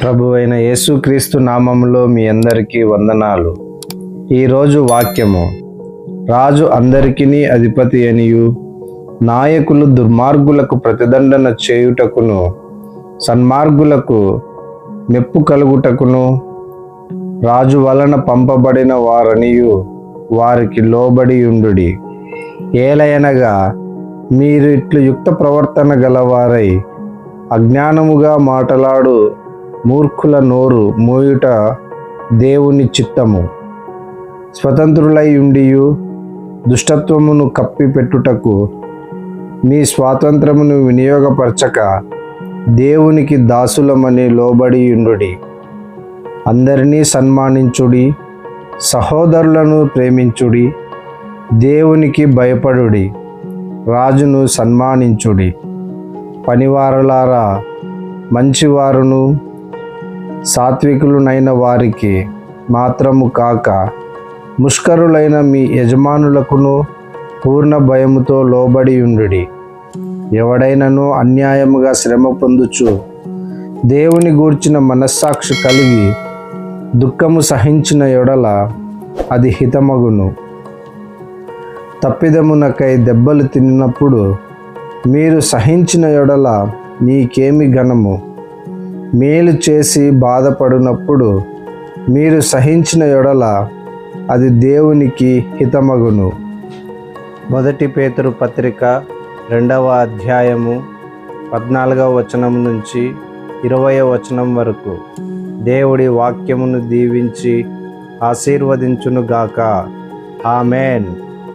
ప్రభు అయిన యేసుక్రీస్తు నామములో మీ అందరికీ వందనాలు. ఈరోజు వాక్యము రాజు అందరికీ అధిపతి అనియు నాయకులు దుర్మార్గులకు ప్రతిదండన చేయుటకును సన్మార్గులకు మెప్పు కలుగుటకును రాజు వలన పంపబడిన వారనియు వారికి లోబడి ఉండుడి. ఏలయనగా మీరు ఇట్లు యుక్త ప్రవర్తన గలవారై అజ్ఞానముగా మాటలాడు మూర్ఖుల నోరు మోయుట దేవుని చిత్తము. స్వతంత్రులై ఉండియు దుష్టత్వమును కప్పిపెట్టుటకు మీ స్వాతంత్రమును వినియోగపరచక దేవునికి దాసులమని లోబడి ఉండుడి అందరినీ సన్మానించుడి సహోదరులను ప్రేమించుడి దేవునికి భయపడుడి రాజును సన్మానించుడి. పనివారులారా మంచివారును సాత్వికులునైన వారికి మాత్రము కాక ముష్కరులైన మీ యజమానులకును పూర్ణ భయముతో లోబడి ఉండుడి. ఎవడైనను అన్యాయముగా శ్రమ పొందుచు దేవుని గూర్చిన మనస్సాక్షి కలిగి దుఃఖము సహించిన ఎడల అది హితమగును. తప్పిదమునకై దెబ్బలు తిన్నప్పుడు మీరు సహించిన ఎడల మీకేమి ఘనము? మేలు చేసి బాధపడినప్పుడు మీరు సహించిన ఎడల అది దేవునికి హితమగును. మొదటి పేతురు పత్రిక రెండవ అధ్యాయము పద్నాలుగవ వచనం నుంచి ఇరవై వచనం వరకు. దేవుడి వాక్యమును దీవించి ఆశీర్వదించునుగాక. ఆమెన్.